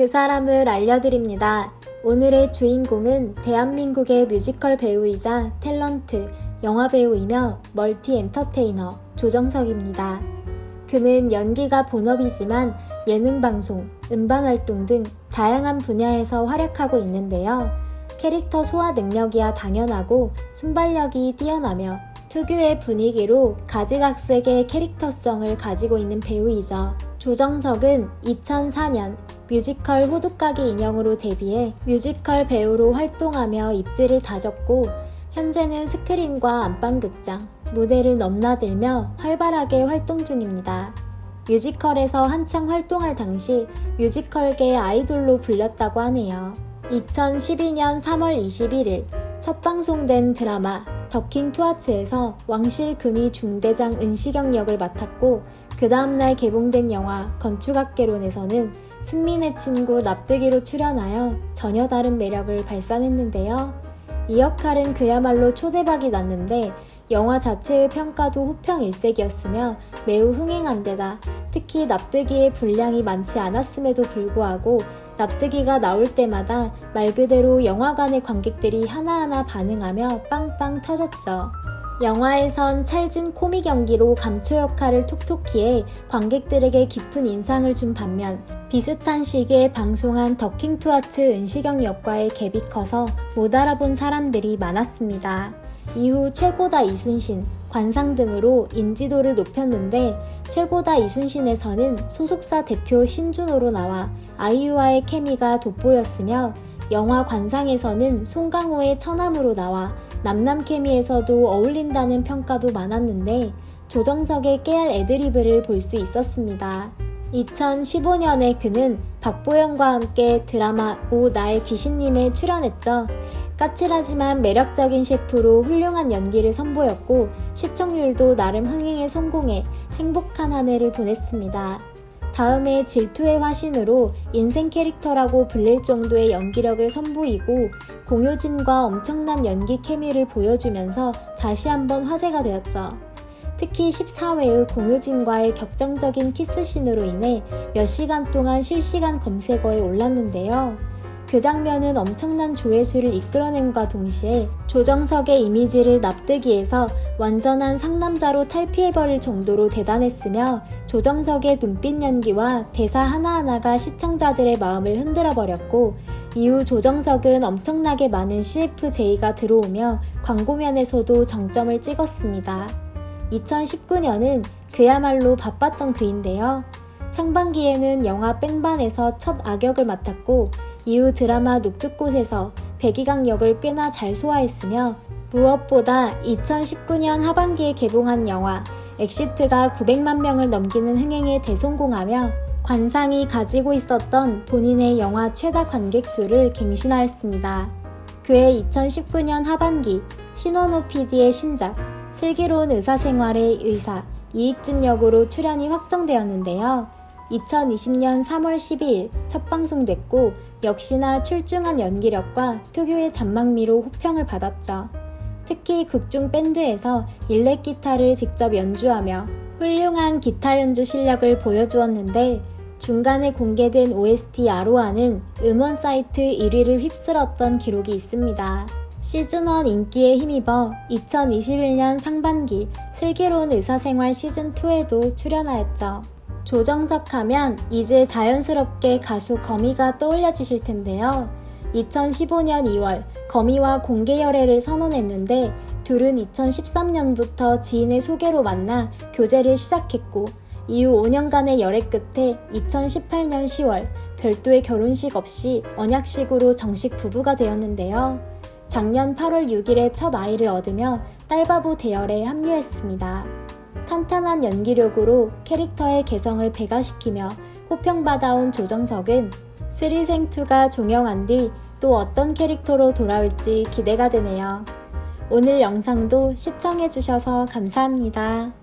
그 사람을 알려드립니다. 오늘의 주인공은 대한민국의 뮤지컬 배우이자 탤런트, 영화 배우이며 멀티 엔터테이너 조정석입니다. 그는 연기가 본업이지만 예능 방송, 음반 활동 등 다양한 분야에서 활약하고 있는데요. 캐릭터 소화 능력이야 당연하고 순발력이 뛰어나며 특유의 분위기로 가지각색의 캐릭터성을 가지고 있는 배우이죠. 조정석은 2004년 뮤지컬 호두까기 인형으로 데뷔해 뮤지컬 배우로 활동하며 입지를 다졌고 현재는 스크린과 안방극장, 무대를 넘나들며 활발하게 활동 중입니다. 뮤지컬에서 한창 활동할 당시 뮤지컬계 아이돌로 불렸다고 하네요. 2012년 3월 21일 첫 방송된 드라마 더킹 투아츠에서 왕실 근위 중대장 은시경 역을 맡았고 그 다음날 개봉된 영화 건축학개론에서는 승민의 친구 납득이로 출연하여 전혀 다른 매력을 발산했는데요. 이 역할은 그야말로 초대박이 났는데 영화 자체의 평가도 호평 일색이었으며 매우 흥행한 데다 특히 납득이의 분량이 많지 않았음에도 불구하고 납득이가 나올 때마다 말 그대로 영화관의 관객들이 하나하나 반응하며 빵빵 터졌죠. 영화에선 찰진 코믹 연기로 감초 역할을 톡톡히 해 관객들에게 깊은 인상을 준 반면 비슷한 시기에 방송한 더킹 투아츠 은시경 역과의 갭이 커서 못 알아본 사람들이 많았습니다. 이후 최고다 이순신, 관상 등으로 인지도를 높였는데 최고다 이순신에서는 소속사 대표 신준호로 나와 아이유와의 케미가 돋보였으며 영화 관상에서는 송강호의 처남으로 나와 남남 케미에서도 어울린다는 평가도 많았는데 조정석의 깨알 애드리브를 볼 수 있었습니다. 2015년에 그는 박보영과 함께 드라마 오 나의 귀신님에 출연했죠. 까칠하지만 매력적인 셰프로 훌륭한 연기를 선보였고 시청률도 나름 흥행에 성공해 행복한 한 해를 보냈습니다. 다음에 질투의 화신으로 인생 캐릭터라고 불릴 정도의 연기력을 선보이고 공효진과 엄청난 연기 케미를 보여주면서 다시 한번 화제가 되었죠. 특히 14회의 공효진과의 격정적인 키스신으로 인해 몇 시간 동안 실시간 검색어에 올랐는데요. 그 장면은 엄청난 조회수를 이끌어냄과 동시에 조정석의 이미지를 납득이해서 완전한 상남자로 탈피해버릴 정도로 대단했으며 조정석의 눈빛 연기와 대사 하나하나가 시청자들의 마음을 흔들어버렸고 이후 조정석은 엄청나게 많은 CFJ가 들어오며 광고면에서도 정점을 찍었습니다. 2019년은 그야말로 바빴던 그인데요. 상반기에는 영화 뺑반에서 첫 악역을 맡았고 이후 드라마 녹두꽃에서 백이강 역을 꽤나 잘 소화했으며 무엇보다 2019년 하반기에 개봉한 영화 엑시트가 900만 명을 넘기는 흥행에 대성공하며 관상이 가지고 있었던 본인의 영화 최다 관객 수를 갱신하였습니다. 그해 2019년 하반기 신원호 PD의 신작 슬기로운 의사생활의 의사 이익준 역으로 출연이 확정되었는데요. 2020년 3월 12일 첫 방송됐고 역시나 출중한 연기력과 특유의 잔망미로 호평을 받았죠. 특히 극중 밴드에서 일렉 기타를 직접 연주하며 훌륭한 기타 연주 실력을 보여주었는데 중간에 공개된 OST 아로하는 음원 사이트 1위를 휩쓸었던 기록이 있습니다. 시즌1 인기에 힘입어 2021년 상반기 슬기로운 의사생활 시즌2에도 출연하였죠. 조정석 하면 이제 자연스럽게 가수 거미가 떠올려지실 텐데요. 2015년 2월 거미와 공개 열애를 선언했는데 둘은 2013년부터 지인의 소개로 만나 교제를 시작했고 이후 5년간의 열애 끝에 2018년 10월 별도의 결혼식 없이 언약식으로 정식 부부가 되었는데요. 작년 8월 6일에 첫 아이를 얻으며 딸바보 대열에 합류했습니다. 탄탄한 연기력으로 캐릭터의 개성을 배가시키며 호평받아온 조정석은 쓰리생투가 종영한 뒤 또 어떤 캐릭터로 돌아올지 기대가 되네요. 오늘 영상도 시청해주셔서 감사합니다.